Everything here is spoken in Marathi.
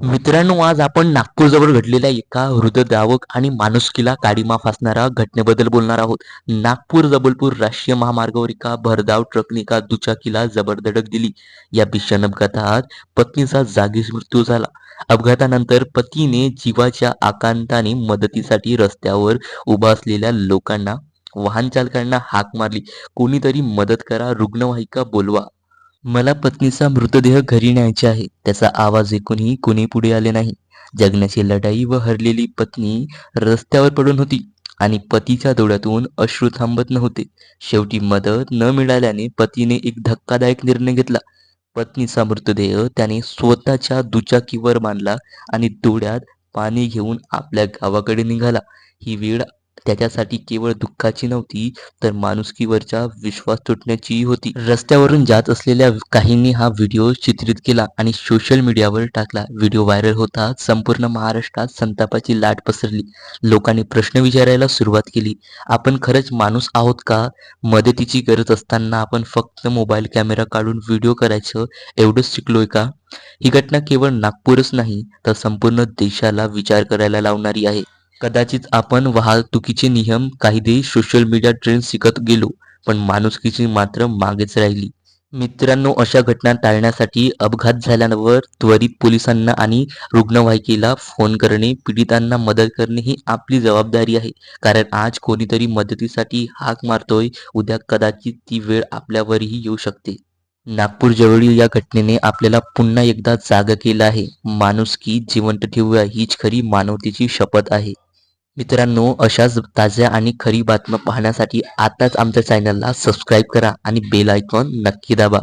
मित्रांनो आज आपण नागपूरजवळ घडलेल्या एका हृदयद्रावक आणि माणुसकीला काडीमा फासणाऱ्या घटनेबद्दल बोलणार आहोत. नागपूर जबलपूर राष्ट्रीय महामार्गावर एका भरधाव ट्रकने एका दुचाकीला जबरदडक दिली. या भीषण अपघातात पत्नीचा जागीच मृत्यू झाला. अपघातानंतर पतीने जीवाच्या आकांताने मदतीसाठी रस्त्यावर उभा असलेल्या लोकांना वाहन चालकांना हाक मारली. कोणीतरी मदत करा रुग्णवाहिका बोलवा. मला पत्नीचा मृतदेह घरी न्यायचे आहे. त्याचा आवाज ऐकूनही कोणी पुढे आले नाही. जगण्याची लढाई व हरलेली पत्नी रस्त्यावर पडून होती आणि पतीच्या डोळ्यातून अश्रू थांबत नव्हते. शेवटी मदत न मिळाल्याने पतीने एक धक्कादायक निर्णय घेतला. पत्नीचा मृतदेह त्याने स्वतःच्या दुचाकीवर मांडला आणि डोळ्यात पाणी घेऊन आपल्या गावाकडे निघाला. ही वेळ त्याच्यासाठी केवळ दुःखाची नव्हती तर माणुसकीवरचा विश्वास तुटण्याचीही होती. रस्त्यावरून जात असलेल्या काहींनी हा व्हिडिओ चित्रित केला आणि सोशल मीडियावर टाकला. व्हिडिओ व्हायरल होता संपूर्ण महाराष्ट्रात संतापाची लाट पसरली. लोकांनी प्रश्न विचारायला सुरुवात केली आपण खरंच माणूस आहोत का? मदतीची गरज असताना आपण फक्त मोबाईल कॅमेरा काढून व्हिडिओ करायचं एवढंच शिकलोय का? ही घटना केवळ नागपूरच नाही तर संपूर्ण देशाला विचार करायला लावणारी आहे. कदाचित आपण वाहतुकीचे नियम कायदे सोशल मीडिया ट्रेंड शिकत गेलो पण माणुसकीची मात्र मागेच राहिली. मित्रांनो अशा घटना टाळण्यासाठी अपघात झाल्यावर त्वरित पोलिसांना आणि रुग्णवाहिकेला फोन करणे पीडितांना मदत करणे ही आपली जबाबदारी आहे. कारण आज कोणीतरी मदतीसाठी हाक मारतोय उद्या कदाचित ती वेळ आपल्यावरही येऊ शकते. नागपूर जवळील या घटनेने आपल्याला पुन्हा एकदा जाग केला आहे. माणुसकी जिवंत ठेवूया हीच खरी मानवतेची शपथ आहे. मित्रांनो अशाच ताज्या आणि खरी बातम्या पाहण्यासाठी आताच आमच्या चॅनलला सबस्क्राईब करा आणि बेल आयकॉन नक्की दाबा.